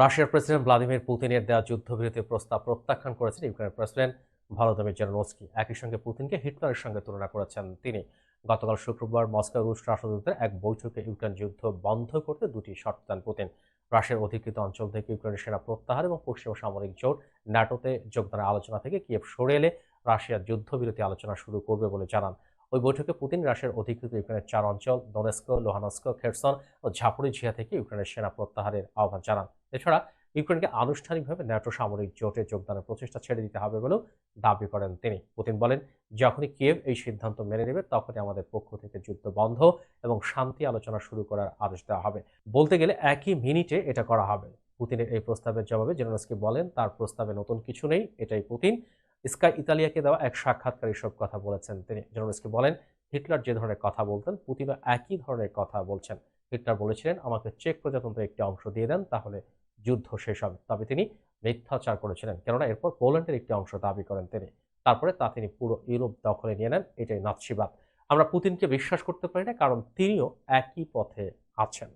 রাশিয়ার president Vladimir পুতিনের দেওয়া যুদ্ধবিরতির প্রস্তাব প্রত্যাখ্যান করেছেন ইউক্রেনের প্রেসিডেন্ট ভলোদিমির জেলেনস্কি। একই সঙ্গে পুতিনকে হিটলারের সঙ্গে তুলনা করেছেন তিনি। গতকাল শুক্রবার মস্কো রুশ রাষ্ট্রদূতের এক বৈঠকে ইউক্রেন যুদ্ধ বন্ধ করতে দুটি শর্ত দেন পুতিন। রাশিয়ার অধিকৃত অঞ্চল থেকে ইউক্রেনের সেনা প্রত্যাহার এবং পশ্চিমা সামরিক জোট ন্যাটোতে যোগদানের আলোচনা থেকে কিয়েভ সরে এলে রাশিয়া যুদ্ধবিরতি আলোচনা শুরু করবে বলে জানান। ওই বৈঠকে পুতিন রাশিয়ার অধিকৃত ইউক্রেনের চার অঞ্চল দোনেস্ক লোহানস্ক, খেরসন ও ঝাপরিঝিয়া থেকে ইউক্রেনের সেনা প্রত্যাহারের আহ্বান জানান। এছাড়া ইউক্রেনকে আনুষ্ঠানিকভাবে ন্যাটো সামরিক জোটে যোগদানের প্রচেষ্টা ছেড়ে দিতে হবে বলেও দাবি করেন তিনি। পুতিন বলেন, যখনই কিয়েভ এই সিদ্ধান্ত মেনে নেবে, তখনই আমাদের পক্ষ থেকে যুদ্ধ বন্ধ এবং শান্তি আলোচনা শুরু করার আদেশ দেওয়া হবে। বলতে গেলে একই মিনিটে এটা করা হবে। পুতিনের এই প্রস্তাবের জবাবে জেলেনস্কি বলেন, তার প্রস্তাবে নতুন কিছু নেই, এটাই পুতিন। স্কাই ইতালিয়াকে দেওয়া এক সাক্ষাৎকার সব কথা বলেছেন তিনি। জেলেনস্কি বলেন, হিটলার যে ধরনের কথা বলতেন, পুতিনও একই ধরনের কথা বলছেন। হিটলার বলেছিলেন, আমাকে চেক প্রজাতন্ত্রের একটি অংশ দিয়ে দেন, তাহলে যুদ্ধ শেষ হবে। তবে তিনি মিথ্যাচার করেছিলেন, কেননা এরপর পোল্যান্ডের একটি অংশ দাবি করেন তিনি। তারপরে তা তিনি পুরো ইউরোপ দখলে নিয়ে নেন, এটাই নাৎসিবাদ। আমরা পুতিনকে বিশ্বাস করতে পারি না, কারণ তিনিও একই পথে আছেন।